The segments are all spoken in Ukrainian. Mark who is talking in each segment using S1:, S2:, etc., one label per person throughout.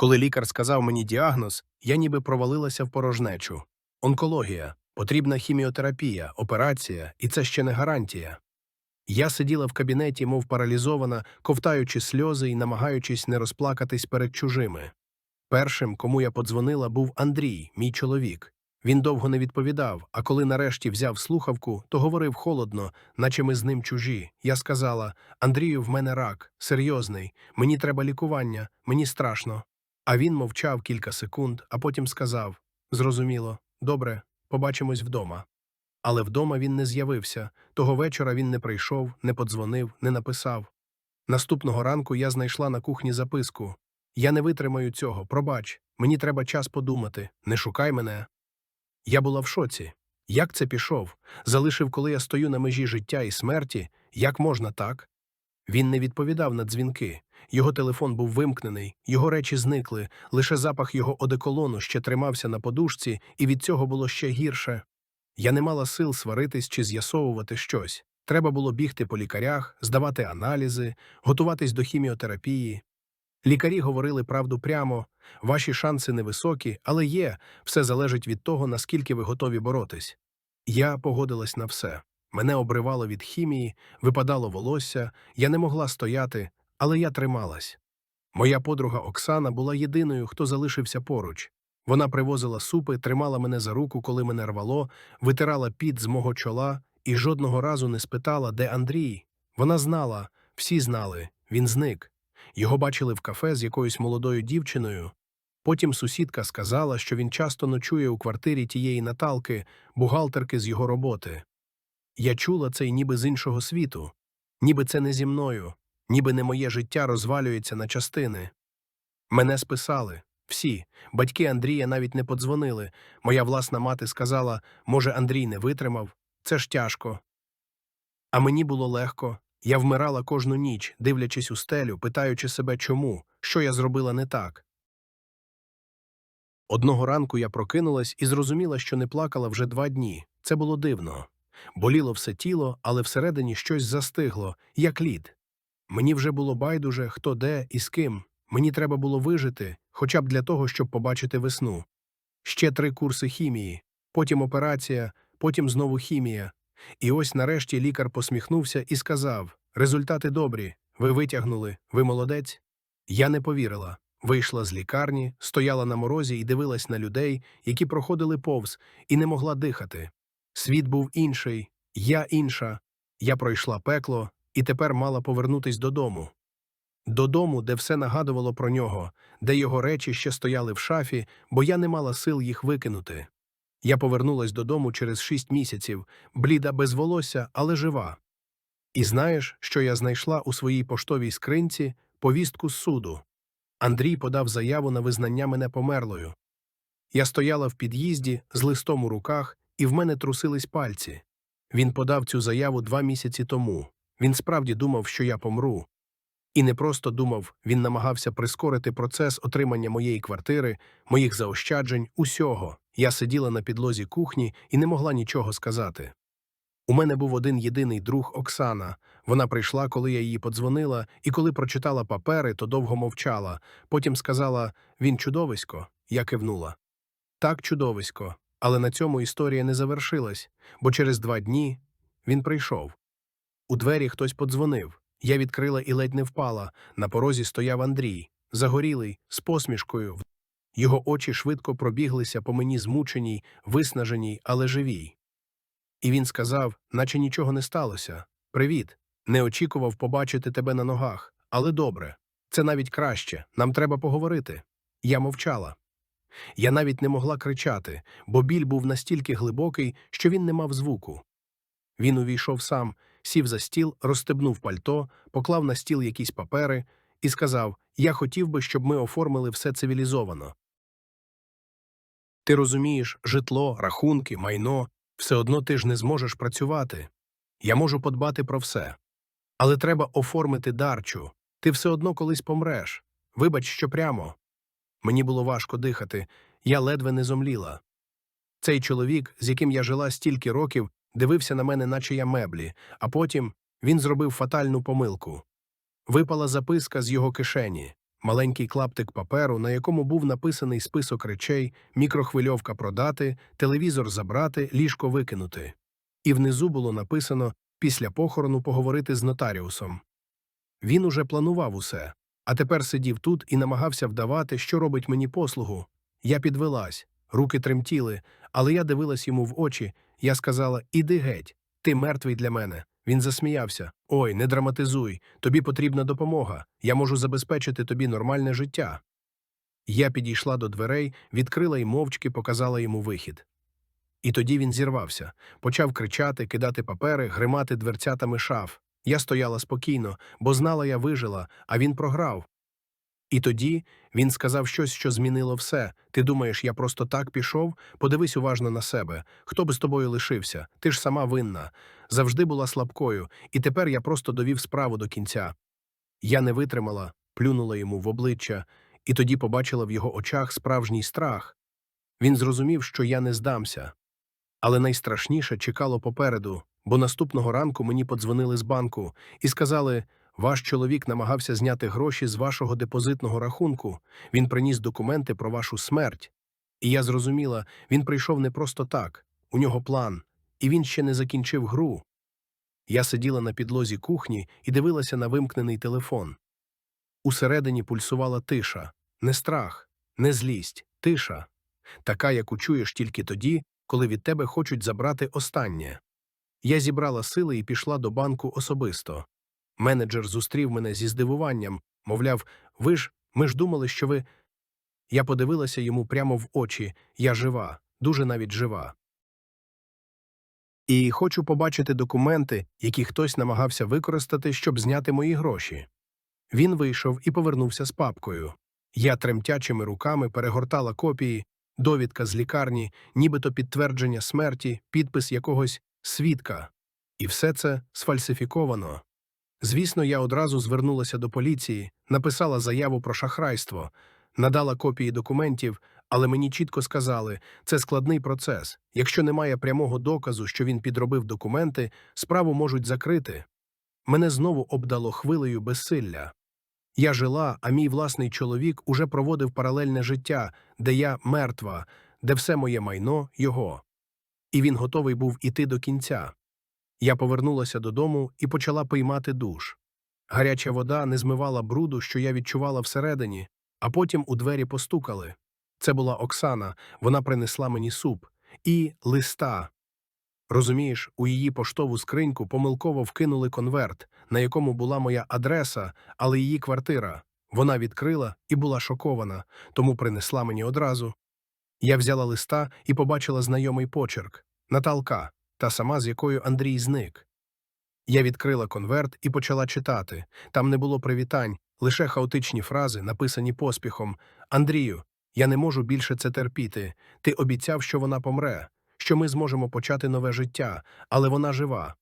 S1: Коли лікар сказав мені діагноз, я ніби провалилася в порожнечу. Онкологія, потрібна хіміотерапія, операція, і це ще не гарантія. Я сиділа в кабінеті, мов паралізована, ковтаючи сльози і намагаючись не розплакатись перед чужими. Першим, кому я подзвонила, був Андрій, мій чоловік. Він довго не відповідав, а коли нарешті взяв слухавку, то говорив холодно, наче ми з ним чужі. Я сказала: Андрію, в мене рак, серйозний, мені треба лікування, мені страшно. А він мовчав кілька секунд, а потім сказав: Зрозуміло, добре, побачимось вдома. Але вдома він не з'явився. Того вечора він не прийшов, не подзвонив, не написав. Наступного ранку я знайшла на кухні записку. Я не витримаю цього, пробач, мені треба час подумати, не шукай мене. Я була в шоці. Як це пішов? Залишив, коли я стою на межі життя і смерті, як можна так? Він не відповідав на дзвінки. Його телефон був вимкнений, його речі зникли, лише запах його одеколону ще тримався на подушці, і від цього було ще гірше. Я не мала сил сваритись чи з'ясовувати щось. Треба було бігти по лікарях, здавати аналізи, готуватись до хіміотерапії. Лікарі говорили правду прямо, ваші шанси невисокі, але є, все залежить від того, наскільки ви готові боротись. Я погодилась на все. Мене обривало від хімії, випадало волосся, я не могла стояти, але я трималась. Моя подруга Оксана була єдиною, хто залишився поруч. Вона привозила супи, тримала мене за руку, коли мене рвало, витирала піт з мого чола і жодного разу не спитала, де Андрій. Вона знала, всі знали, він зник. Його бачили в кафе з якоюсь молодою дівчиною. Потім сусідка сказала, що він часто ночує у квартирі тієї Наталки, бухгалтерки з його роботи. Я чула це й ніби з іншого світу, ніби це не зі мною, ніби не моє життя розвалюється на частини. Мене списали. Всі. Батьки Андрія навіть не подзвонили. Моя власна мати сказала, може, Андрій не витримав. Це ж тяжко. А мені було легко. Я вмирала кожну ніч, дивлячись у стелю, питаючи себе чому, що я зробила не так. Одного ранку я прокинулась і зрозуміла, що не плакала вже два дні. Це було дивно. Боліло все тіло, але всередині щось застигло, як лід. Мені вже було байдуже, хто де і з ким. Мені треба було вижити, хоча б для того, щоб побачити весну. Ще три курси хімії, потім операція, потім знову хімія. І ось нарешті лікар посміхнувся і сказав: Результати добрі, ви витягнули, ви молодець. Я не повірила. Вийшла з лікарні, стояла на морозі і дивилась на людей, які проходили повз, і не могла дихати. Світ був інший, я інша. Я пройшла пекло і тепер мала повернутись додому. Додому, де все нагадувало про нього, де його речі ще стояли в шафі, бо я не мала сил їх викинути. Я повернулась додому через шість місяців, бліда без волосся, але жива. І знаєш, що я знайшла у своїй поштовій скринці повістку з суду. Андрій подав заяву на визнання мене померлою. Я стояла в під'їзді з листом у руках, і в мене трусились пальці. Він подав цю заяву два місяці тому. Він справді думав, що я помру. І не просто думав, він намагався прискорити процес отримання моєї квартири, моїх заощаджень, усього. Я сиділа на підлозі кухні і не могла нічого сказати. У мене був один єдиний друг Оксана. Вона прийшла, коли я її подзвонила, і коли прочитала папери, то довго мовчала. Потім сказала він чудовисько. Я кивнула. Так, чудовисько. Але на цьому історія не завершилась, бо через два дні він прийшов. У двері хтось подзвонив. Я відкрила і ледь не впала. На порозі стояв Андрій, загорілий, з посмішкою. Його очі швидко пробіглися по мені змученій, виснаженій, але живій. І він сказав, наче нічого не сталося. Привіт. Не очікував побачити тебе на ногах. Але добре. Це навіть краще. Нам треба поговорити. Я мовчала. Я навіть не могла кричати, бо біль був настільки глибокий, що він не мав звуку. Він увійшов сам, сів за стіл, розстебнув пальто, поклав на стіл якісь папери і сказав: Я хотів би, щоб ми оформили все цивілізовано. Ти розумієш, житло, рахунки, майно, все одно ти ж не зможеш працювати. Я можу подбати про все. Але треба оформити дарчу. Ти все одно колись помреш. Вибач, що прямо. Мені було важко дихати, я ледве не зомліла. Цей чоловік, з яким я жила стільки років, дивився на мене, наче я меблі, а потім він зробив фатальну помилку. Випала записка з його кишені. маленький клаптик паперу, на якому був написаний список речей, мікрохвильовка продати, телевізор забрати, ліжко викинути. І внизу було написано після похорону поговорити з нотаріусом. Він уже планував усе, а тепер сидів тут і намагався вдавати, що робить мені послугу. Я підвелась, руки тремтіли, але я дивилась йому в очі. Я сказала Іди геть, ти мертвий для мене. Він засміявся. Ой, не драматизуй, тобі потрібна допомога. Я можу забезпечити тобі нормальне життя. Я підійшла до дверей, відкрила і мовчки показала йому вихід. І тоді він зірвався, почав кричати, кидати папери, гримати дверцятами шаф. Я стояла спокійно, бо знала, я вижила, а він програв. І тоді він сказав щось, що змінило все. Ти думаєш, я просто так пішов? Подивись уважно на себе. Хто би з тобою лишився? Ти ж сама винна. Завжди була слабкою, і тепер я просто довів справу до кінця. Я не витримала, плюнула йому в обличчя, і тоді побачила в його очах справжній страх. Він зрозумів, що я не здамся. Але найстрашніше чекало попереду, бо наступного ранку мені подзвонили з банку і сказали: ваш чоловік намагався зняти гроші з вашого депозитного рахунку. Він приніс документи про вашу смерть. І я зрозуміла, він прийшов не просто так, у нього план, і він ще не закінчив гру. Я сиділа на підлозі кухні і дивилася на вимкнений телефон. Усередині пульсувала тиша, не страх, не злість, тиша, така, яку чуєш тільки тоді, коли від тебе хочуть забрати останнє. Я зібрала сили і пішла до банку особисто. Менеджер зустрів мене зі здивуванням, мовляв, ви ж, ми ж думали, що ви. Я подивилася йому прямо в очі я жива, дуже навіть жива. І хочу побачити документи, які хтось намагався використати, щоб зняти мої гроші. Він вийшов і повернувся з папкою. Я тремтячими руками перегортала копії, довідка з лікарні, нібито підтвердження смерті, підпис якогось свідка. І все це сфальсифіковано. Звісно, я одразу звернулася до поліції, написала заяву про шахрайство, надала копії документів, але мені чітко сказали, це складний процес. Якщо немає прямого доказу, що він підробив документи, справу можуть закрити. Мене знову обдало хвилею безсилля. Я жила, а мій власний чоловік уже проводив паралельне життя, де я мертва, де все моє майно його. І він готовий був іти до кінця. Я повернулася додому і почала пиймати душ. Гаряча вода не змивала бруду, що я відчувала всередині, а потім у двері постукали. Це була Оксана, вона принесла мені суп і листа. Розумієш, у її поштову скриньку помилково вкинули конверт, на якому була моя адреса, але її квартира. Вона відкрила і була шокована, тому принесла мені одразу. Я взяла листа і побачила знайомий почерк Наталка, та сама, з якою Андрій зник. Я відкрила конверт і почала читати. Там не було привітань, лише хаотичні фрази, написані поспіхом. Андрію, я не можу більше це терпіти. Ти обіцяв, що вона помре, що ми зможемо почати нове життя, але вона жива.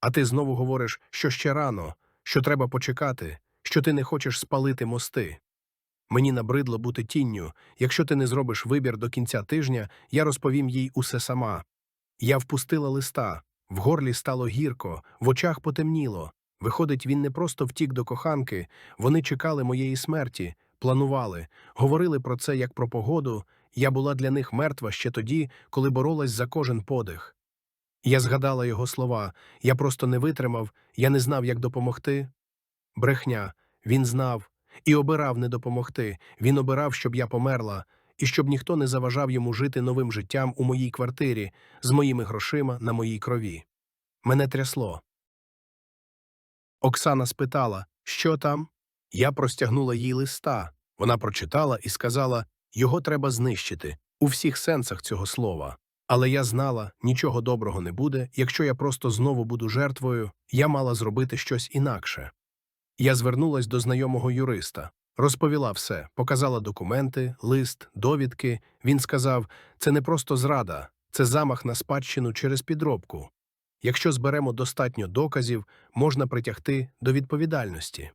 S1: А ти знову говориш, що ще рано, що треба почекати, що ти не хочеш спалити мости. Мені набридло бути тінню. Якщо ти не зробиш вибір до кінця тижня, я розповім їй усе сама. Я впустила листа, в горлі стало гірко, в очах потемніло. Виходить, він не просто втік до коханки, вони чекали моєї смерті, планували, говорили про це як про погоду. Я була для них мертва ще тоді, коли боролась за кожен подих. Я згадала його слова, я просто не витримав, я не знав, як допомогти. Брехня, він знав і обирав не допомогти. Він обирав, щоб я померла, і щоб ніхто не заважав йому жити новим життям у моїй квартирі з моїми грошима на моїй крові. Мене трясло. Оксана спитала, що там? Я простягнула їй листа. Вона прочитала і сказала його треба знищити у всіх сенсах цього слова. Але я знала, нічого доброго не буде, якщо я просто знову буду жертвою, я мала зробити щось інакше. Я звернулась до знайомого юриста, розповіла все, показала документи, лист, довідки. Він сказав: це не просто зрада, це замах на спадщину через підробку. Якщо зберемо достатньо доказів, можна притягти до відповідальності.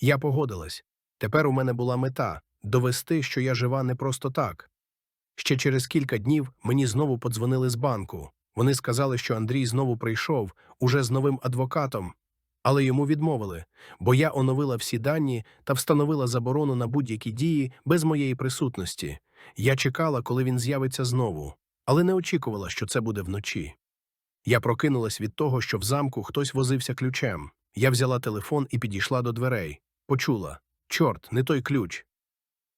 S1: Я погодилась. Тепер у мене була мета довести, що я жива не просто так. Ще через кілька днів мені знову подзвонили з банку. Вони сказали, що Андрій знову прийшов, уже з новим адвокатом. Але йому відмовили, бо я оновила всі дані та встановила заборону на будь-які дії без моєї присутності. Я чекала, коли він з'явиться знову, але не очікувала, що це буде вночі. Я прокинулась від того, що в замку хтось возився ключем. Я взяла телефон і підійшла до дверей. Почула чорт, не той ключ.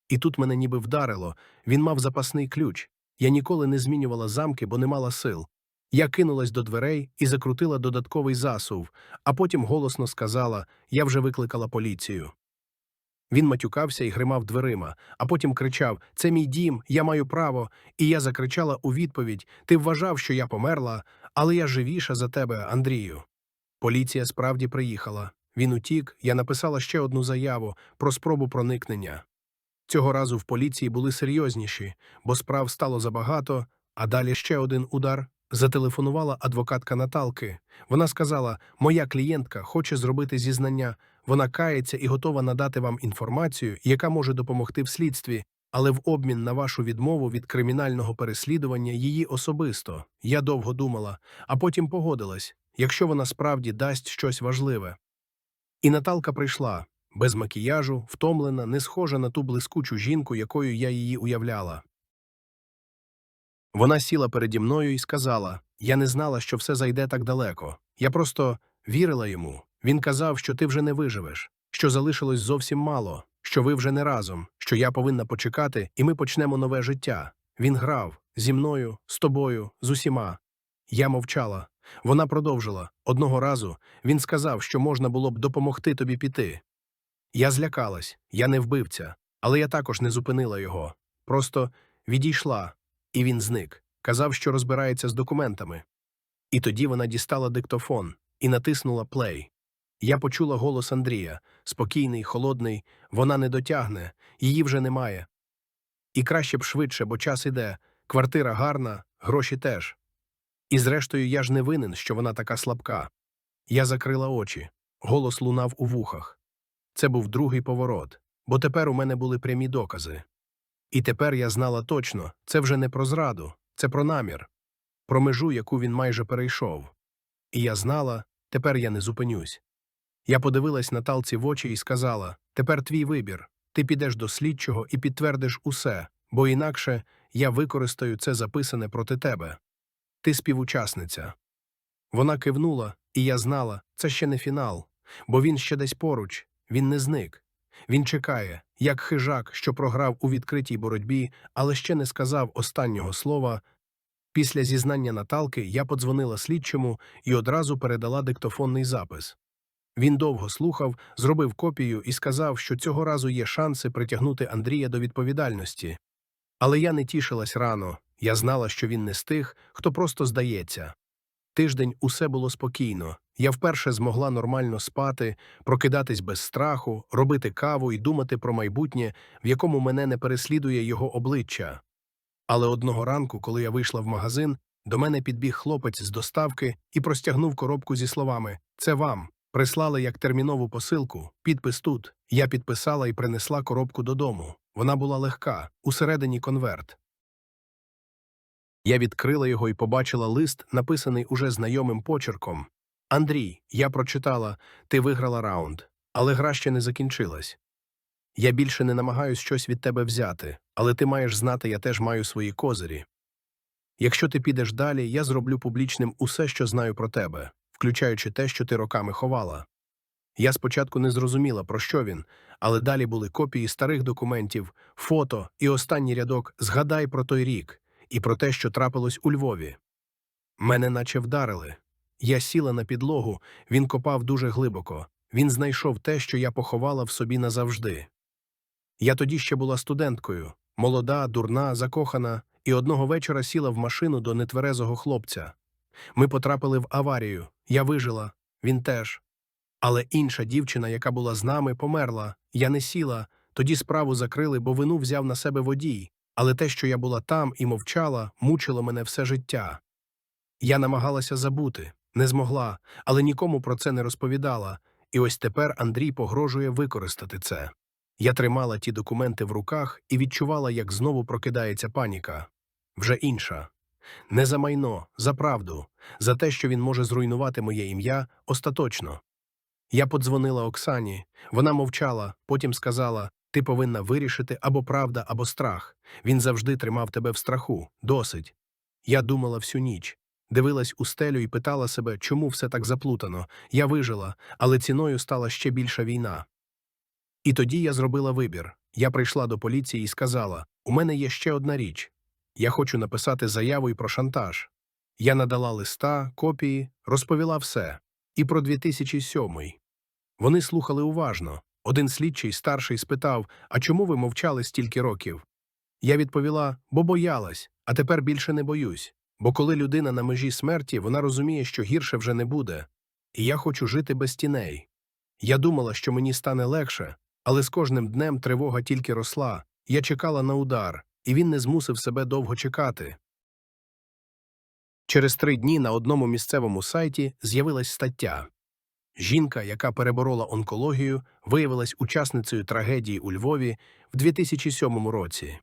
S1: І тут мене ніби вдарило він мав запасний ключ. Я ніколи не змінювала замки, бо не мала сил. Я кинулась до дверей і закрутила додатковий засув, а потім голосно сказала я вже викликала поліцію. Він матюкався і гримав дверима, а потім кричав Це мій дім, я маю право. І я закричала у відповідь Ти вважав, що я померла, але я живіша за тебе, Андрію. Поліція справді приїхала. Він утік, я написала ще одну заяву про спробу проникнення. Цього разу в поліції були серйозніші, бо справ стало забагато, а далі ще один удар. Зателефонувала адвокатка Наталки. Вона сказала: Моя клієнтка хоче зробити зізнання, вона кається і готова надати вам інформацію, яка може допомогти в слідстві, але в обмін на вашу відмову від кримінального переслідування її особисто. Я довго думала, а потім погодилась, якщо вона справді дасть щось важливе. І Наталка прийшла без макіяжу, втомлена, не схожа на ту блискучу жінку, якою я її уявляла. Вона сіла переді мною і сказала: Я не знала, що все зайде так далеко. Я просто вірила йому. Він казав, що ти вже не виживеш, що залишилось зовсім мало, що ви вже не разом, що я повинна почекати, і ми почнемо нове життя. Він грав зі мною, з тобою, з усіма. Я мовчала. Вона продовжила. Одного разу він сказав, що можна було б допомогти тобі піти. Я злякалась, я не вбивця, але я також не зупинила його. Просто відійшла, і він зник. Казав, що розбирається з документами. І тоді вона дістала диктофон і натиснула плей. Я почула голос Андрія спокійний, холодний, вона не дотягне, її вже немає. І краще б швидше, бо час іде, квартира гарна, гроші теж. І зрештою, я ж не винен, що вона така слабка. Я закрила очі, голос лунав у вухах. Це був другий поворот, бо тепер у мене були прямі докази. І тепер я знала точно це вже не про зраду, це про намір, про межу, яку він майже перейшов. І я знала, тепер я не зупинюсь. Я подивилась Наталці в очі і сказала тепер твій вибір. Ти підеш до слідчого і підтвердиш усе, бо інакше я використаю це записане проти тебе. Ти співучасниця. Вона кивнула, і я знала, це ще не фінал, бо він ще десь поруч, він не зник. Він чекає, як хижак, що програв у відкритій боротьбі, але ще не сказав останнього слова. Після зізнання Наталки я подзвонила слідчому і одразу передала диктофонний запис. Він довго слухав, зробив копію і сказав, що цього разу є шанси притягнути Андрія до відповідальності. Але я не тішилась рано, я знала, що він не з тих, хто просто здається. Тиждень усе було спокійно. Я вперше змогла нормально спати, прокидатись без страху, робити каву і думати про майбутнє, в якому мене не переслідує його обличчя. Але одного ранку, коли я вийшла в магазин, до мене підбіг хлопець з доставки і простягнув коробку зі словами Це вам. Прислали як термінову посилку, підпис тут. Я підписала і принесла коробку додому. Вона була легка, усередині конверт. Я відкрила його і побачила лист, написаний уже знайомим почерком. Андрій, я прочитала, ти виграла раунд, але гра ще не закінчилась. Я більше не намагаюсь щось від тебе взяти, але ти маєш знати, я теж маю свої козирі. Якщо ти підеш далі, я зроблю публічним усе, що знаю про тебе, включаючи те, що ти роками ховала. Я спочатку не зрозуміла, про що він, але далі були копії старих документів, фото і останній рядок Згадай про той рік і про те, що трапилось у Львові. Мене наче вдарили. Я сіла на підлогу, він копав дуже глибоко. Він знайшов те, що я поховала в собі назавжди. Я тоді ще була студенткою, молода, дурна, закохана, і одного вечора сіла в машину до нетверезого хлопця. Ми потрапили в аварію. Я вижила, він теж. Але інша дівчина, яка була з нами, померла. Я не сіла, тоді справу закрили, бо вину взяв на себе водій. Але те, що я була там і мовчала, мучило мене все життя. Я намагалася забути, не змогла, але нікому про це не розповідала, і ось тепер Андрій погрожує використати це. Я тримала ті документи в руках і відчувала, як знову прокидається паніка. Вже інша. Не за майно, за правду, за те, що він може зруйнувати моє ім'я остаточно. Я подзвонила Оксані. Вона мовчала, потім сказала: ти повинна вирішити або правда, або страх. Він завжди тримав тебе в страху. Досить. Я думала всю ніч. Дивилась у стелю і питала себе, чому все так заплутано. Я вижила, але ціною стала ще більша війна. І тоді я зробила вибір. Я прийшла до поліції і сказала: у мене є ще одна річ. Я хочу написати заяву і про шантаж. Я надала листа, копії, розповіла все. І про 2007. Вони слухали уважно. Один слідчий старший спитав: А чому ви мовчали стільки років? Я відповіла, бо боялась, а тепер більше не боюсь. Бо коли людина на межі смерті, вона розуміє, що гірше вже не буде. І я хочу жити без тіней. Я думала, що мені стане легше, але з кожним днем тривога тільки росла. Я чекала на удар, і він не змусив себе довго чекати. Через три дні на одному місцевому сайті з'явилась стаття. Жінка, яка переборола онкологію, виявилась учасницею трагедії у Львові в 2007 році.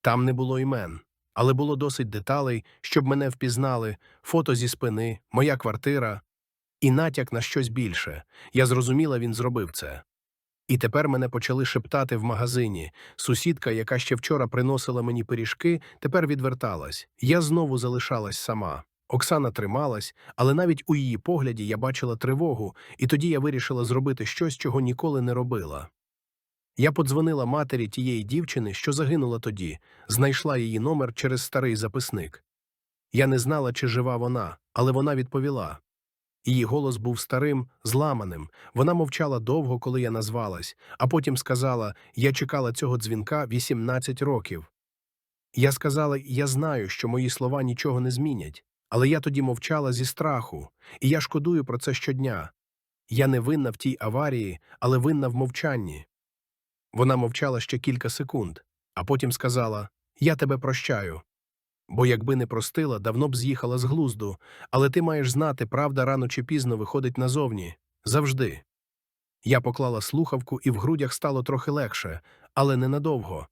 S1: Там не було імен, але було досить деталей, щоб мене впізнали, фото зі спини, моя квартира і натяк на щось більше. Я зрозуміла, він зробив це. І тепер мене почали шептати в магазині. Сусідка, яка ще вчора приносила мені пиріжки, тепер відверталась. Я знову залишалась сама. Оксана трималась, але навіть у її погляді я бачила тривогу, і тоді я вирішила зробити щось, чого ніколи не робила. Я подзвонила матері тієї дівчини, що загинула тоді, знайшла її номер через старий записник. Я не знала, чи жива вона, але вона відповіла. Її голос був старим, зламаним. Вона мовчала довго, коли я назвалась, а потім сказала: Я чекала цього дзвінка 18 років. Я сказала: Я знаю, що мої слова нічого не змінять, але я тоді мовчала зі страху, і я шкодую про це щодня. Я не винна в тій аварії, але винна в мовчанні. Вона мовчала ще кілька секунд, а потім сказала: Я тебе прощаю. Бо якби не простила, давно б з'їхала з глузду, але ти маєш знати, правда рано чи пізно виходить назовні. Завжди. Я поклала слухавку, і в грудях стало трохи легше, але ненадовго.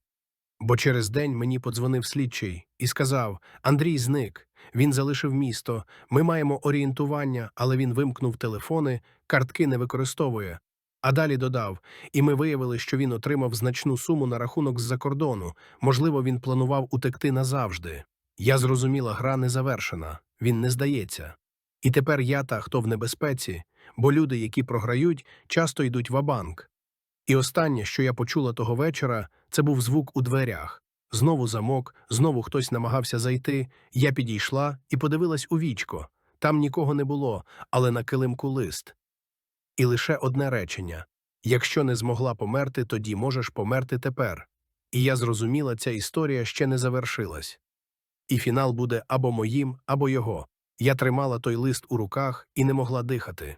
S1: Бо через день мені подзвонив слідчий і сказав: Андрій зник. Він залишив місто. Ми маємо орієнтування, але він вимкнув телефони, картки не використовує. А далі додав, і ми виявили, що він отримав значну суму на рахунок з-за кордону. Можливо, він планував утекти назавжди. Я зрозуміла, гра не завершена, він не здається. І тепер я та, хто в небезпеці, бо люди, які програють, часто йдуть ва-банк. І останнє, що я почула того вечора, це був звук у дверях. Знову замок, знову хтось намагався зайти. Я підійшла і подивилась у вічко. Там нікого не було, але на килимку лист. І лише одне речення якщо не змогла померти, тоді можеш померти тепер. І я зрозуміла, ця історія ще не завершилась. І фінал буде або моїм, або його. Я тримала той лист у руках і не могла дихати.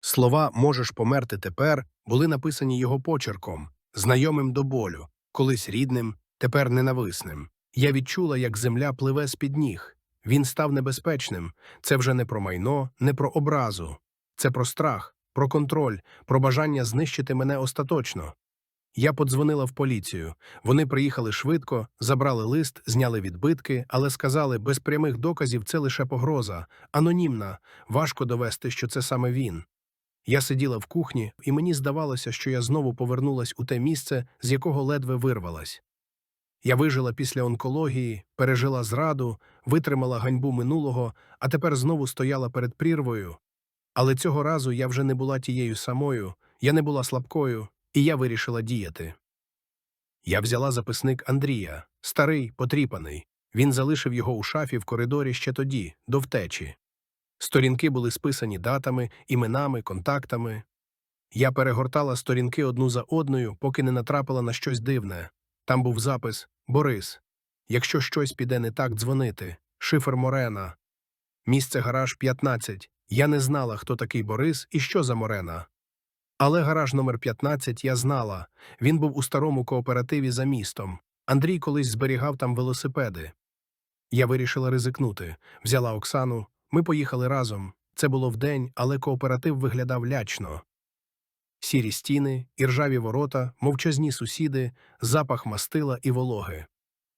S1: Слова можеш померти тепер були написані його почерком, знайомим до болю, колись рідним, тепер ненависним. Я відчула, як земля пливе з під ніг. Він став небезпечним. Це вже не про майно, не про образу. Це про страх, про контроль, про бажання знищити мене остаточно. Я подзвонила в поліцію. Вони приїхали швидко, забрали лист, зняли відбитки, але сказали, без прямих доказів це лише погроза, анонімна, важко довести, що це саме він. Я сиділа в кухні, і мені здавалося, що я знову повернулась у те місце, з якого ледве вирвалась. Я вижила після онкології, пережила зраду, витримала ганьбу минулого, а тепер знову стояла перед прірвою. Але цього разу я вже не була тією самою, я не була слабкою, і я вирішила діяти. Я взяла записник Андрія, старий, потріпаний. Він залишив його у шафі в коридорі ще тоді, до втечі. Сторінки були списані датами, іменами, контактами. Я перегортала сторінки одну за одною, поки не натрапила на щось дивне. Там був запис Борис. Якщо щось піде не так, дзвонити. Шифер Морена. Місце гараж 15. Я не знала, хто такий Борис і що за Морена. Але гараж номер 15 я знала. Він був у старому кооперативі за містом. Андрій колись зберігав там велосипеди. Я вирішила ризикнути. Взяла Оксану. Ми поїхали разом. Це було вдень, але кооператив виглядав лячно. Сірі стіни, іржаві ворота, мовчазні сусіди, запах мастила і вологи.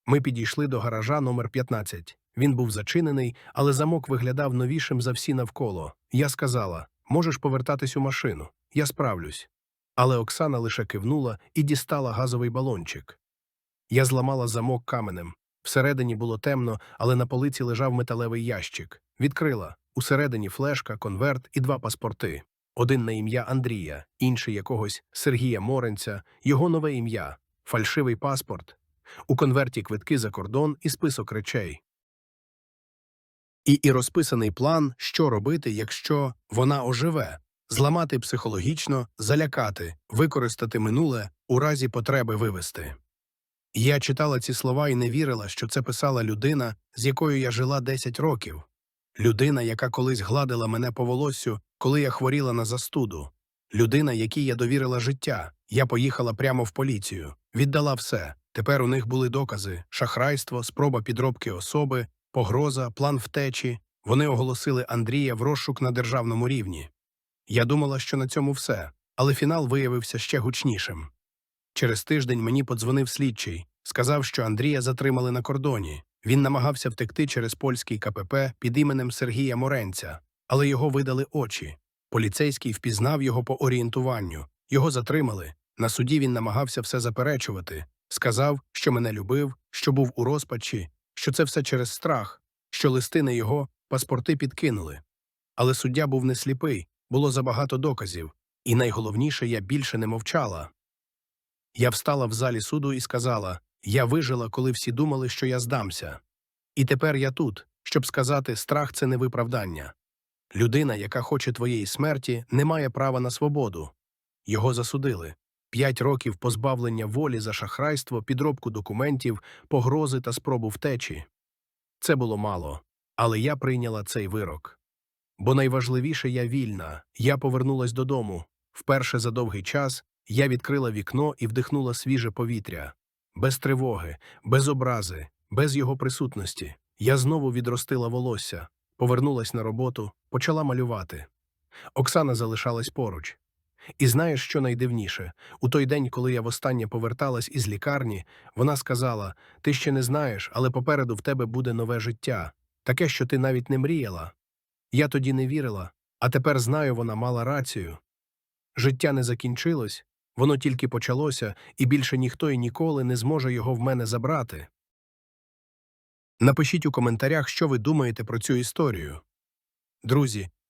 S1: Ми підійшли до гаража номер 15. Він був зачинений, але замок виглядав новішим за всі навколо. Я сказала можеш повертатись у машину. Я справлюсь. Але Оксана лише кивнула і дістала газовий балончик. Я зламала замок каменем. Всередині було темно, але на полиці лежав металевий ящик. Відкрила. Усередині флешка, конверт і два паспорти. Один на ім'я Андрія, інший якогось Сергія Моренця, його нове ім'я, фальшивий паспорт. У конверті квитки за кордон і список речей. І, і розписаний план, що робити, якщо вона оживе, зламати психологічно, залякати, використати минуле, у разі потреби вивести. Я читала ці слова і не вірила, що це писала людина, з якою я жила 10 років. Людина, яка колись гладила мене по волоссю, коли я хворіла на застуду. Людина, якій я довірила життя. Я поїхала прямо в поліцію. Віддала все. Тепер у них були докази: шахрайство, спроба підробки особи, погроза, план втечі. Вони оголосили Андрія в розшук на державному рівні. Я думала, що на цьому все, але фінал виявився ще гучнішим. Через тиждень мені подзвонив слідчий, сказав, що Андрія затримали на кордоні. Він намагався втекти через польський КПП під іменем Сергія Моренця, але його видали очі. Поліцейський впізнав його по орієнтуванню. Його затримали. На суді він намагався все заперечувати. Сказав, що мене любив, що був у розпачі, що це все через страх, що листи на його паспорти підкинули. Але суддя був не сліпий, було забагато доказів, і найголовніше, я більше не мовчала. Я встала в залі суду і сказала я вижила, коли всі думали, що я здамся. І тепер я тут, щоб сказати, страх це не виправдання. Людина, яка хоче твоєї смерті, не має права на свободу. Його засудили. П'ять років позбавлення волі за шахрайство, підробку документів, погрози та спробу втечі. Це було мало, але я прийняла цей вирок. Бо найважливіше я вільна, я повернулась додому. Вперше за довгий час я відкрила вікно і вдихнула свіже повітря. Без тривоги, без образи, без його присутності. Я знову відростила волосся, повернулась на роботу, почала малювати. Оксана залишалась поруч. І знаєш, що найдивніше? У той день, коли я востаннє поверталась із лікарні, вона сказала: Ти ще не знаєш, але попереду в тебе буде нове життя, таке, що ти навіть не мріяла. Я тоді не вірила, а тепер знаю, вона мала рацію. Життя не закінчилось, воно тільки почалося, і більше ніхто і ніколи не зможе його в мене забрати. Напишіть у коментарях, що ви думаєте про цю історію. Друзі,